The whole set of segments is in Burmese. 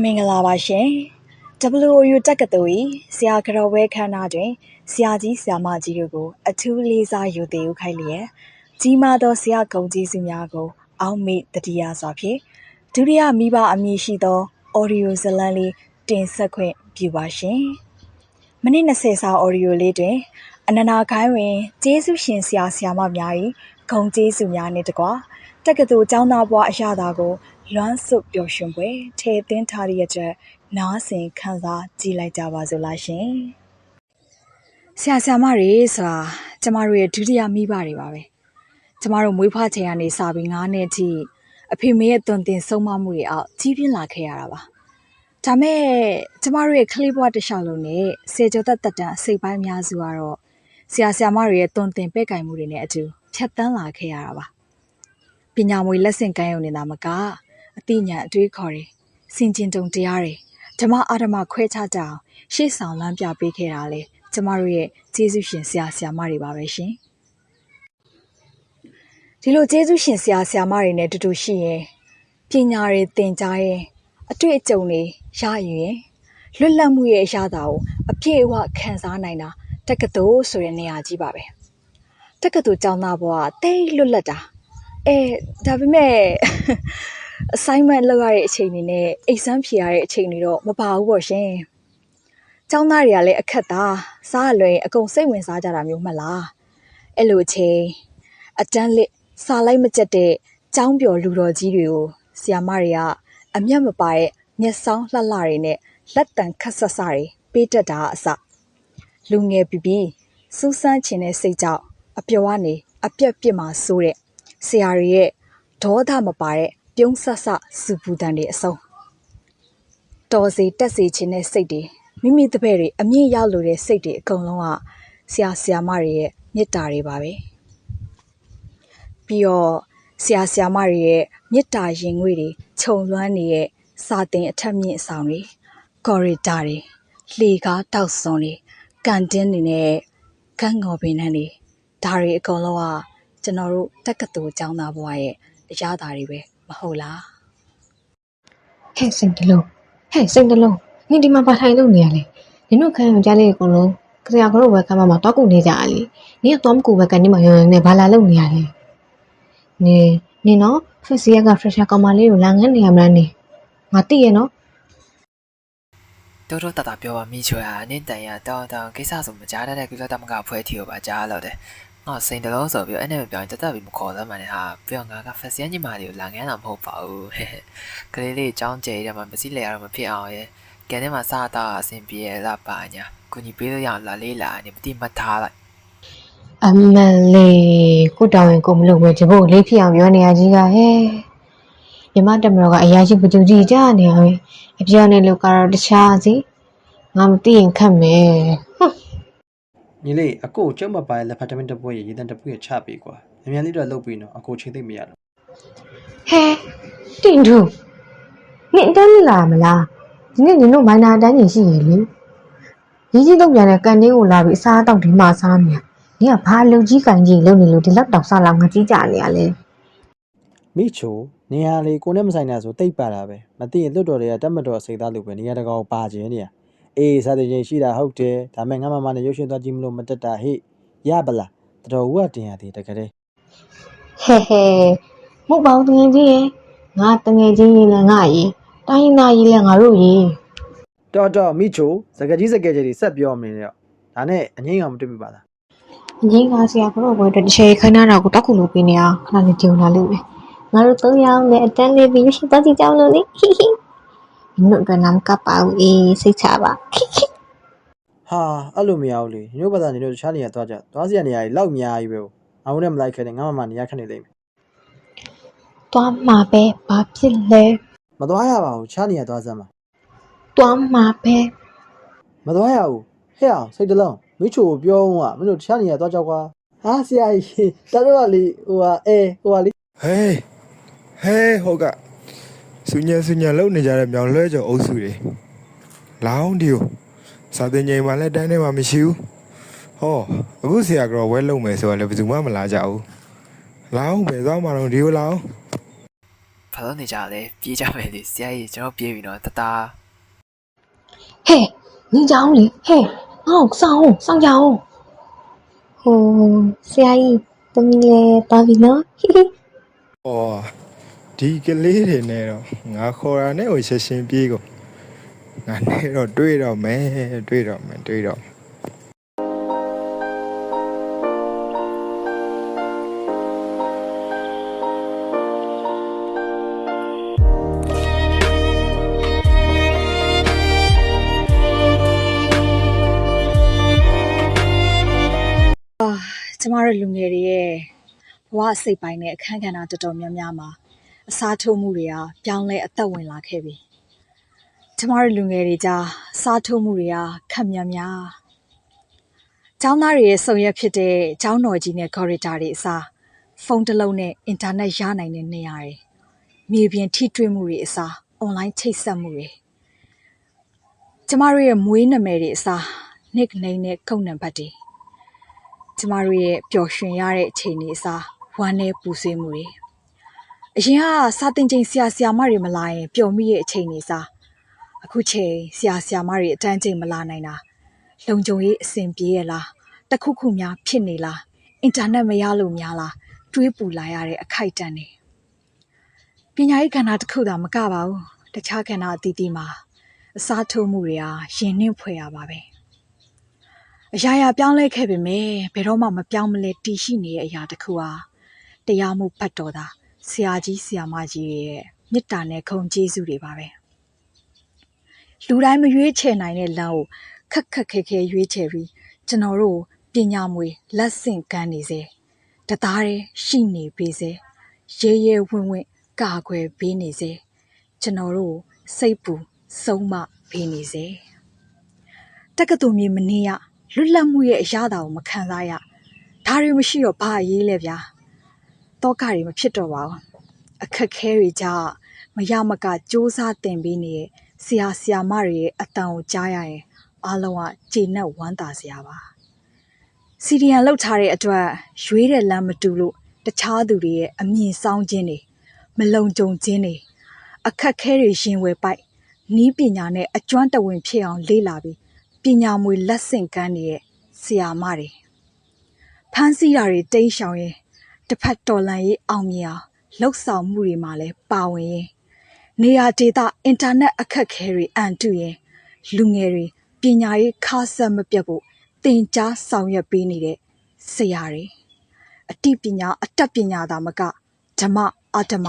မင်္ဂလာပါရှင် WOU တက္ကသိုလ်၏ဆရာကတော်ဝဲခန်းနာတွင်ဆရာကြီးဆရာမကြီးတို့ကို အထူးလေးစားယူတည်ဥခိုင်းလျက်ကြီးမားသောဆရာကုံကြီးစုများကို အောက်မေ့တတိယစွာဖြင့်ဒုတိယမိဘအမည်ရှိသော audio ဇတ်လမ်းလေးတင်ဆက်ခွင့်ပြုပါရှင်မိနစ်20စာ audio လေးတွင် အနန္နာခိုင်းတွင်ကျေးဇူးရှင်ဆရာဆရာမများ၏ဂုံကျေးဇူးများနှင့်တကွတက္ကသိုလ်ကျောင်းသားဘွားအရာသာကို လွမ်းဆွတ်ပျော်ရွှင်ပွဲထည့်သွင်းထားတဲ့အတွက်နားဆင်ခန်းစားကြည့်လိုက်ကြပါစို့လားရှင်ဆရာဆရာမတွေဆိုတာကျမတို့ရဲ့ဒုတိယမိဘတွေပါပဲကျမတို့မွေးဖွားချိန်ကနေစပြီး9နှစ်အထိအဖေမေရဲ့တွင်တင်ဆုံးမမှုတွေအောက်ကြီးပြင်းလာခဲ့ရတာပါဒါမဲ့ကျမတို့ရဲ့ကလေးဘဝတစ်လျှောက်လုံးနဲ့စေကျော်သက်တက်တန်အစိတ်ပိုင်းအများစုကတော့ဆရာဆရာမတွေရဲ့တွင်တင်ပဲ့ကင်မှုတွေနဲ့အတူဖြတ်တန်းလာခဲ့ရတာပါပညာမွေလက်ဆင့်ကမ်းရုံနေတာမက အသိဉာဏ်အတွေးခေါ်တွေစင်ကျင်တုံတရားတွေဓမ္မအာဓမ္မခွဲခြားကြအောင်ရှေ့ဆောင်လမ်းပြပေးခဲ့တာလေကျမတို့ရဲ့ကျေးဇူးရှင်ဆရာဆရာမတွေပါပဲရှင်ဒီလိုကျေးဇူးရှင်ဆရာဆရာမတွေနဲ့တူတူရှိရင်ပညာတွေသင်ကြားရင်အတွေ့အကြုံတွေရယူရင်လွတ်လပ်မှုရဲ့အရာတာကိုအပြည့်အဝခံစားနိုင်တာတက္ကသိုလ်ဆိုတဲ့နေရာကြီးပါပဲတက္ကသိုလ်ကျောင်းသားဘဝတိတ်လွတ်လပ်တာအဲဒါပေမဲ့ assignment လုပ်ရတဲ့အချိန်တွေနဲ့ exam ဖြေရတဲ့အချိန်တွေတော့မပါဘူးပေါ့ရှင်။ကျောင်းသားတွေကလည်းအခက်သားစားအလွယ်အကုန်စိတ်ဝင်စားကြတာမျိုးမှတ်လား။အဲ့လိုအချိန်အတန်းလစ်စားလိုက်မကြက်တဲ့ကျောင်းပျော်လူတော်ကြီးတွေကိုဆီယာမတွေကအမျက်မပါတဲ့မျက်စောင်းလှလှတွေနဲ့လက်တံခက်ဆက်စတွေပေးတတ်တာအစလူငယ်ပြီပြီစူးစမ်းချင်တဲ့စိတ်ကြောင့်အပျော်ကနေအပြက်ပြစ်မှာစိုးတဲ့ဆရာတွေရဲ့ဒေါသမပါတဲ့ ပြုံးဆက်ဆစူပူတန်တွေအစုံတော်စီတက်စီခြင်းတဲ့စိတ်တွေမိမိတပည့်တွေအမြင့်ရောက်လို့တဲ့စိတ်တွေအကုန်လုံးကဆရာဆရာမတွေရဲ့မေတ္တာတွေပါပဲပြီးတော့ဆရာဆရာမတွေရဲ့မေတ္တာရင်ငွေတွေခြုံလွှမ်းနေတဲ့စာသင်အထက်မြင့်အဆောင်တွေကော်ရီတာတွေလှေကားတောက်စွန်တွေကန်တင်းတွေနဲ့ကန်းငေါ်ပင်နှန်းတွေဒါတွေအကုန်လုံးကကျွန်တော်တို့တက္ကသိုလ်ကျောင်းသားဘဝရဲ့အရာတာတွေပဲ မဟုတ်လားဟဲ့စိတ်တလုံးဟဲ့စိတ်တလုံးနင်ဒီမှာဘာထိုင်လို့နေရလဲနင်တို့ခန်းယောက်ျားလေးအကုန်လုံးကြရာကတော့ဝယ်ကမ်းမမှာတောက်ကုန်နေကြရလေနင်ကသွားမကူပဲကန်ဒီမှာရောင်ရောင်နဲ့ဘာလာလုပ်နေရလဲနင်နင်နော်ဖက်စီရက fresher ကောင်မလေးကိုလာငန်းနေရမလားနင်ငါသိရနော်တိုးတိုးတတပြောပါမိချွေဟာနင်းတန်ရတောင်းတောင်းကိစ္စဆိုမကြားတတ်တဲ့ကိစ္စတမကဖွဲထီကိုပါကြားလို့တယ် ငါစိန်တလုံးဆိုပြီးအဲ့နဲ့ပြောရင်တတ်ပြီးမခေါ်သမှန်းဟာပြောငါကဖက်စီယန်ညီမလေးကိုလာငန်းတာမဟုတ်ပါဘူးကလေးလေးចောင်းကျဲရမှာမစီလဲရတော့မဖြစ်အောင်ရဲ့ကန်ထဲမှာစားတော့အဆင်ပြေရလားပါညာကိုကြီးပေးလို့ရအောင်လာလေးလာနေမတိမထားလိုက်အမလေးကိုတောင်းရင်ကိုမလုပ်ပဲဒီဘို့လေးဖြစ်အောင်ပြောနေရကြီးကဟဲ့မြမတမတော်ကအရာရှိပကြူကြီးကြားနေရပဲအပြောင်းနေလို့ကတော့တခြားစီငါမသိရင်ခတ်မယ်ဟွန်း ညီလေးအကိုကျုံမပါရဲ့လက်ဖက်တမင်တစ်ပွဲရေတံတစ်ပွဲချပေးကွာအမြန်လေးတော့လုတ်ပြီးနော်အကိုချိန်သိမ့်မရလို့ဟဲတင်ထူနင်အတန်းမလာမလားဒီနေ့နင်တို့မိုင်းနာအတန်းကြီးရှိရလေရင်းကြီးတော့ပြန်တဲ့ကန်တင်းကိုလာပြီးအစားအသောက်ဒီမှာစားနေရနင်ကဘာလုံကြီးကန်ကြီးလုံနေလို့ဒီလောက်တောင်စားလာငါကြီးကြနေရလဲမိချိုနေရာလေးကိုနဲ့မဆိုင်တာဆိုတိတ်ပါတာပဲမသိရင်လွတ်တော်တွေကတက်မတော်စိတ်သားလို့ပဲနေရာတကောင်ပါခြင်းနေရ အေးစားတဲ့ချင်းရှိတာဟုတ်တယ်ဒါမဲ့ငါမမနဲ့ရုပ်ရှင်သွားကြည့်မလို့မတက်တာဟေ့ရပလားတော်ဦးကတင်ရသေးတကယ်တည်းဟဲဟဲမဟုတ်ပါဘူးတငယ်ချင်းရေငါတငယ်ချင်းရေလည်းငါရေတိုင်းရင်းသားရေလည်းငါတို့ရေတော်တော်မိချိုစကကြီးစကဲကြီးတွေဆက်ပြောမနေနဲ့တော့ဒါနဲ့အငိမ့်အောင်မတွေ့မိပါလားအငိမ့်ကားဆရာကတော့ဘွယ်တစ်ချေခဏတော့ကိုတောက်ခုလို့ပြနေအောင်ခဏလေးကြုံလာလို့မယ်ငါတို့သုံးယောက်နဲ့အတန်းလေးပြီးရှိတော့ကြည့်ကြအောင်လို့လေဟိဟိ နင်တို့ကနမ်ကပ်ပါဦးအေးစိတ်ချပါခိခိဟာအဲ့လိုမရဘူးလေညို့ဘာသာနေတို့တခြားနေရာသွားကြသွားစီရနေရာကြီးလောက်အများကြီးပဲအအောင်နဲ့မလိုက်ခဲ့နဲ့ငါမမနေရာခက်နေလိမ့်မယ်သွားမှာပဲဘာဖြစ်လဲမသွားရပါဘူးခြားနေရာသွားစမ်းပါသွားမှာပဲမသွားရဘူးဟဲ့အောင်စိတ်တလုံးမိချိုကိုပြောဦးကမင်းတို့တခြားနေရာသွားကြောက်ကွာဟာဆရာကြီးတတော်ကလေဟိုဟာအဲဟိုဟာလေဟေးဟေးဟုတ်က စူညံစူညံလုံနေကြတဲ့မြောင်လွှဲကျော်အုပ်စုတွေလောင်းဒီကိုစာတင်ချိန်မှလည်းတန်းထဲမှာမရှိဘူးဟောအခုဆရာကတော့ဝဲလုံမယ်ဆိုတော့လည်းဘယ်သူမှမလာကြဘူးလောင်းပဲသွားမှတော့ဒီကိုလောင်းဘာလို့နေကြလဲပြေးကြမယ်လေဆရာကြီးကျွန်တော်ပြေးပြီနော်တသားဟဲ့နေကြအောင်လေဟဲ့ငါ့ကိုစောင်းအောင်စောင်းကြအောင်ဟိုဆရာကြီးတမီးလေးတာပြီနော်ဟိဟိ။အော် ဒီကလေးတွေနဲ့တော့ငါခေါ်တာနဲ့ဟိုရှင်းရှင်းပြေးကုန်။ငါနဲ့တော့တွေ့တော့မယ်တွေ့တော့မယ်တွေ့တော့မယ်ကျမတို့လူငယ်တွေရဲ့ဘဝအစိတ်ပိုင်းနဲ့အခန်းကဏ္ဍတော်တော်များများမှာ အစားထိုးမှုတွေကပြောင်းလဲအသက်ဝင်လာခဲ့ပြီကျမတို့လူငယ်တွေကြားအစားထိုးမှုတွေကခက်များများကျောင်းသားတွေရဲ့စုံရက်ဖြစ်တဲ့ကျောင်းတော်ကြီးနဲ့ corridor တွေအစားဖုန်းတစ်လုံးနဲ့အင်တာနက်ရနိုင်တဲ့နေရာတွေမြေပြင်ထိတွေ့မှုတွေအစား online ချိတ်ဆက်မှုတွေကျမတို့ရဲ့မွေးနမယ်တွေအစား nickname နဲ့ကုတ်နံပါတ်တွေကျမတို့ရဲ့ပျော်ရွှင်ရတဲ့အချိန်တွေအစားဝမ်းနဲ့ပူဆွေးမှုတွေ အရင်ကစာတင်ချိန်ဆရာဆရာမတွေမလာရင်ပျော်မိရဲ့အချိန်တွေအစားအခုချိန်ဆရာဆရာမတွေအတန်းချိန်မလာနိုင်တာလုံခြုံရေးအဆင်ပြေရလားတစ်ခုခုများဖြစ်နေလားအင်တာနက်မရလို့များလားတွေးပူလာရတဲ့အခိုက်အတန့်တွေပညာရေးကဏ္ဍတစ်ခုသာမကပါဘူးတခြားကဏ္ဍအသီးသီးမှာအစားထိုးမှုတွေဟာရင်နှင်းဖွယ်ရပါပဲအရာရာပြောင်းလဲခဲ့ပေမဲ့ဘယ်တော့မှမပြောင်းမလဲတည်ရှိနေတဲ့အရာတစ်ခုဟာတရားမှုဖတ်တော်တာ ဆရာကြီးဆရာမကြီးတွေရဲ့မေတ္တာနဲ့ခုံကျေးဇူးတွေပါပဲလူတိုင်းမရွေးချယ်နိုင်တဲ့လမ်းကိုခက်ခက်ခဲခဲရွေးချယ်ပြီးကျွန်တော်တို့ပညာမွေလက်ဆင့်ကမ်းနေစေတသားတည်းရှိနေပေးစေရဲရဲဝင့်ဝင့်ကာကွယ်ပေးနေစေကျွန်တော်တို့စိတ်ပူဆုံးမပေးနေစေတက္ကသိုလ်မြေမနေရလွတ်လပ်မှုရဲ့အရာတာကိုမခံစားရဒါတွေမရှိတော့ဘာအရေးလဲဗျာ တောကတွေမဖြစ်တော့ပါဘူးအခက်ခဲတွေကြမရမကစ조사တင်ပေးနေတဲ့ဆရာဆရာမတွေရဲ့အတန်ကိုကြားရရင်အားလုံးကကျေနပ်ဝမ်းသာစရာပါစီဒီယန်လောက်ထားတဲ့အတွက်ရွေးတဲ့လမ်းမတူလို့တခြားသူတွေရဲ့အမြင်ဆောင်ခြင်းတွေမလုံခြုံခြင်းတွေအခက်ခဲတွေရင်ဝယ်ပိုက်နီးပညာနဲ့အကျွမ်းတဝင်ဖြစ်အောင်လေ့လာပြီးပညာမွေလက်ဆင့်ကမ်းနေတဲ့ဆရာမတွေဖမ်းဆီးတာတွေတိတ်ရှောင်ရင် တစ်ဖက်တော်လန်ရေးအောင်မြင်အောင်လှုပ်ဆောင်မှုတွေမှာလည်းပါဝင်ရင်နေရာဒေသအင်တာနက်အခက်ခဲတွေအန်တုရင်လူငယ်တွေပညာရေးခါဆက်မပြတ်ဖို့သင်ကြားဆောင်ရွက်ပေးနေတဲ့ဆရာတွေအတိပညာအတတ်ပညာသာမကဓမ္မအဓမ္မ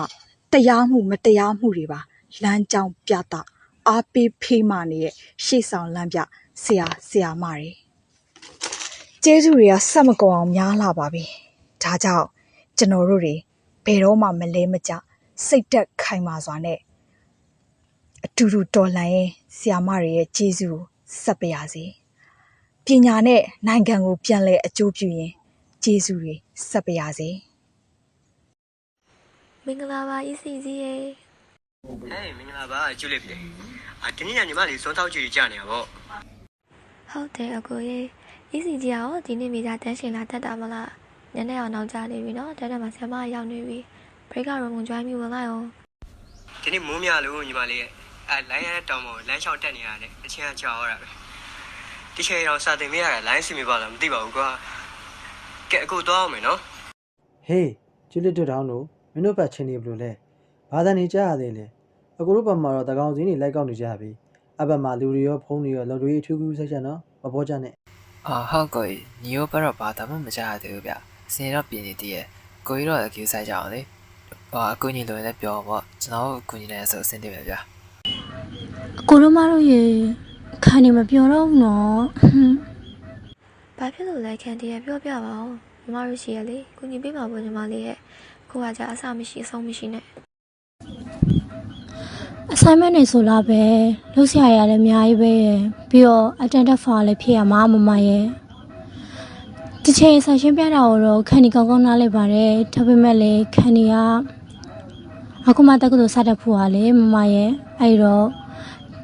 တရားမှုမတရားမှုတွေပါလမ်းကြောင်းပြတာအားပေးဖေးမာနေတဲ့ရှေ့ဆောင်လမ်းပြဆရာဆရာမတွေကျေးဇူးတွေကဆက်မကုန်အောင်များလာပါပြီဒါကြောင့် ကျွန်တော်တို့တွေဘယ်တော့မှမလဲမကျစိတ်သက်ခိုင်မာစွာနဲ့အတူတူတော်လှန်ရင်ဆရာမတွေရဲ့ကျေးဇူးကိုဆက်ပါရစေပညာနဲ့နိုင်ငံကိုပြန်လဲအကျိုးပြုရင်ကျေးဇူးတွေဆက်ပါရစေမင်္ဂလာပါဤစီကြီးရေဟဲ့မင်္ဂလာပါကျွလေးပြီအာဒီနေ့ကညီမလေးစွန်းထောက်ကြည့်ကြနေတာဗောဟုတ်တယ်အကိုရေဤစီကြီးရောဒီနေ့မိသားတန်းရှင်လာတက်တာမလား ညနေအောင်နောက်ကျနေပြီနော်တက်တက်မှာဆရာမရောက်နေပြီဘရိတ်ကရုံကုန်ကြွိုင်းပြီးဝင်လိုက်အောင်ဒီနေ့မိုးမြလို့ညီမလေးရဲ့အဲလိုင်းရတဲ့တောင်ပေါ်လမ်းလျှောက်တက်နေရတယ်အချင်းကကြောက်ရတာပဲဒီချိန်တော့စာတင်မရတာလိုင်းစီမပါလားမသိပါဘူးကွာကဲအခုတော့အောင်မယ်နော်ဟေးကျွလစ်တို့တောင်းတို့မင်းတို့ဘက်ချင်းနေဘလို့လဲဘာသာနေကြရသေးလဲအကူတို့ဘက်မှာတော့တကောင်စင်းနေလိုက်ကောက်နေကြပြီအဘက်မှာလူတွေရောဖုန်းတွေရောလုံတွေအထူးထူးဆက်ချက်နော်မပေါ်ကြနဲ့အာဟုတ်ကိုကြီးညီရောဘက်တော့ဘာသာမှမကြားရသေးဘူးဗျ စင်တော့ပြင်နေတည်းရဲ့ကိုကြီးတော့အကျူးဆိုင်ကြအောင်လေဟောအကူညီလိုရင်လည်းပြောပေါ့ကျွန်တော်အကူညီလည်းဆိုအဆင်ပြေပဲဗျအကိုတို့မတို့ရေခါနေမပြောတော့ဘူးနော်ဟွန်းဘာဖြစ်လို့လဲခင်တည်းပြောပြပါဦးညီမတို့ရှိရလေကုညီပေးပါဖို့ညီမလေးရဲ့ကိုကကြအဆမရှိအဆုံးမရှိနဲ့ assignment နေဆိုလားပဲလုပ်ဆရာရတယ်အများကြီးပဲရယ်ပြီးတော့ attendant for လည်းဖြစ်ရမှာမမရဲ့ ဒီချိန်ဆန်ရှင်းပြတာကိုတော့ခဏီကောင်းကောင်းနားလိုက်ပါတယ်ဒါပေမဲ့လေခဏီကအခုမှတက္ကသိုလ်စတက်ဖို့ဟာလေမမရဲ့အဲ့တော့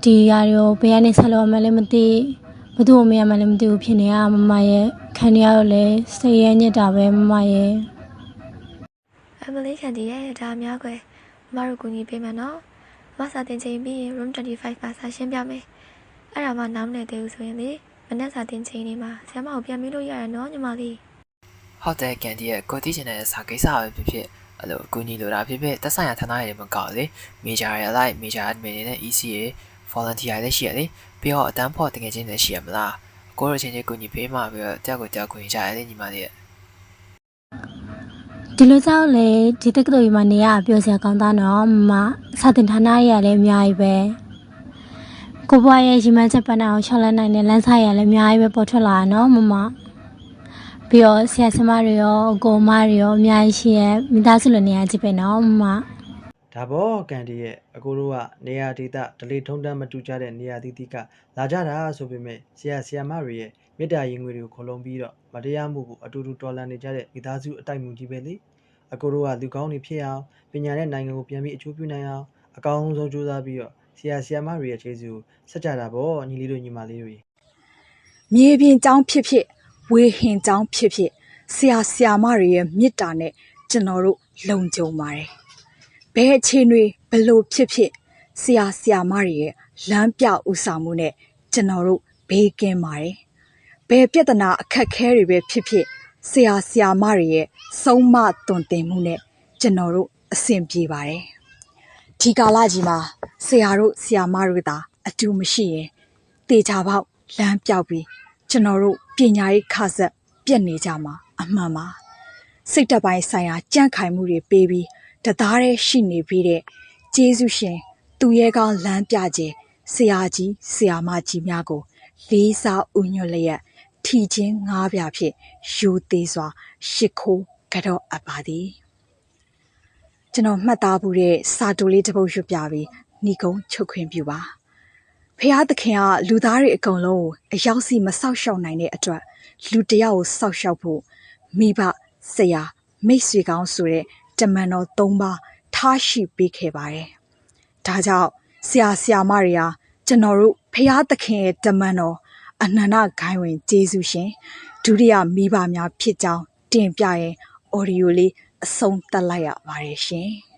ဒီຢာရောဘယ်ကနေဆက်လို့ရမလဲမသိဘယ်သူ့ကိုမရမလဲမသိဘူးဖြစ်နေရမမရဲ့ခဏီကတော့လေစိတ်ရဲညစ်တာပဲမမရဲ့အမလေးခင်တည်းရဲ့ဒါများကွယ်မမမတို့ကူညီပေးမယ်နော်မစာတင်ချိန်ပြီးရင် room 25မှာစာရှင်းပြမယ်အဲ့ဒါမှနားမလည်သေးဘူးဆိုရင်လေ မနေ့စာတင်ချိန်လေးမှာဆရာမကိုပြန်မေးလို့ရရနော်ညီမလေးဟုတ်တယ်ကန်ဒီရဲ့ကိုတီးချင်တဲ့စာကိစ္စပဲဖြစ်ဖြစ်အဲ့လိုအကူအညီလိုတာဖြစ်ဖြစ်တက်ဆိုင်ရာဌာနတွေမကောက်လေ major ရဲ့ like major admin တွေနဲ့ EC တွေ volunteer တွေလည်းရှိရလေပြီးတော့အတန်းဖို့တကယ်ချင်းလည်းရှိရမလားကိုရချင်းချင်းကူညီပေးမှပြီးတော့တယောက်ကိုတယောက်ကူညီကြရလေညီမလေးရဲ့ဒီလိုကြောက်လေဒီတက္ကသိုလ်ကြီးမှာနေရပြောစရာကောင်းသားနော်မမစာတင်ဌာနရရလည်းအများကြီးပဲ ကိုဘွားရဲ့ရီမန်းချက်ပန်းအောင်ရှောက်လက်နိုင်တဲ့လမ်းစာရလည်းအများကြီးပဲပေါ်ထွက်လာတာနော်မမပြီးတော့ဆရာဆမတွေရောအကိုမတွေရောအများကြီးရှိရဲ့မိသားစုလိုနေရာကြည့်ပဲနော်မမဒါပေါ့ကန်ဒီရဲ့အကိုတို့ကနေရာဒေသဒလေထုံးတမ်းမတူကြတဲ့နေရာတီးတီးကလာကြတာဆိုပေမဲ့ဆရာဆရာမတွေရဲ့မေတ္တာရင်ငွေတွေကိုခလုံးပြီးတော့မတရားမှုကိုအတူတူတော်လှန်နေကြတဲ့မိသားစုအတိုက်မှုကြီးပဲလေအကိုတို့ကလူကောင်းတွေဖြစ်အောင်ပညာနဲ့နိုင်ငံကိုပြန်ပြီးအကျိုးပြုနိုင်အောင်အကောင်းဆုံးကြိုးစားပြီးတော့ ဆရာဆရာမတွေရဲ့ခြေစွဆက်ကြတာပေါ့ညီလေးတို့ညီမလေးတွေမြေပြင်ကျောင်းဖြစ်ဖြစ်ဝေဟင်ကျောင်းဖြစ်ဖြစ်ဆရာဆရာမတွေရဲ့မေတ္တာနဲ့ကျွန်တော်တို့လုံခြုံပါတယ်ဘယ်အခြေအနေဘယ်လိုဖြစ်ဖြစ်ဆရာဆရာမတွေရဲ့လမ်းပြဥဆောင်မှုနဲ့ကျွန်တော်တို့ဘေးကင်းပါတယ်ဘယ်ပြဿနာအခက်ခဲတွေပဲဖြစ်ဖြစ်ဆရာဆရာမတွေရဲ့ဆုံးမတွင်တင်မှုနဲ့ကျွန်တော်တို့အဆင်ပြေပါတယ်ဒီကာလကြီးမှာ ဆရာတို့ဆရာမတို့သာအတူမရှိရင်တေချာပေါက်လမ်းပြောက်ပြီးကျွန်တော်တို့ပညာရေးခဆက်ပြက်နေကြမှာအမှန်ပါစိတ်တက်ပိုင်းဆိုင်ရာကြန့်ခိုင်မှုတွေပေးပြီးတသားတည်းရှိနေပြီးတဲ့ကျေးဇူးရှင် သူရဲကောင်းလမ်းပြခြင်းဆရာကြီးဆရာမကြီးများကို လေးစားဥညွတ်လျက်ထီချင်းငားပြဖြင့်ယူသေးစွာရှ िख ိုးကြော့အပ်ပါသည်ကျွန်တော်မှတ်သားမှုတဲ့စာတိုလေးတစ်ပုဒ်ရွတ်ပြပြီး ဏီကုံချုပ်ခွင့်ပြုပါဖះသခင်ကလူသားတွေအကုန်လုံးကိုအရောက်စီမဆောက်ရှောက်နိုင်တဲ့အတွက်လူတစ်ယောက်ကိုဆောက်ရှောက်ဖို့မိဘဆရာမိတ်ဆွေကောင်းဆိုတဲ့တမန်တော်၃ပါးထားရှိပေးခဲ့ပါတယ်။ဒါကြောင့်ဆရာဆရာမတွေဟာကျွန်တော်တို့ဖះသခင်ရဲ့တမန်တော်အနန္တဂိုင်းဝင်ဂျေစုရှင်ဒုတိယမိဘများဖြစ်ကြောင်းတင်ပြရင်အော်ဒီယိုလေးအဆုံးသတ်လိုက်ရပါတယ်ရှင်။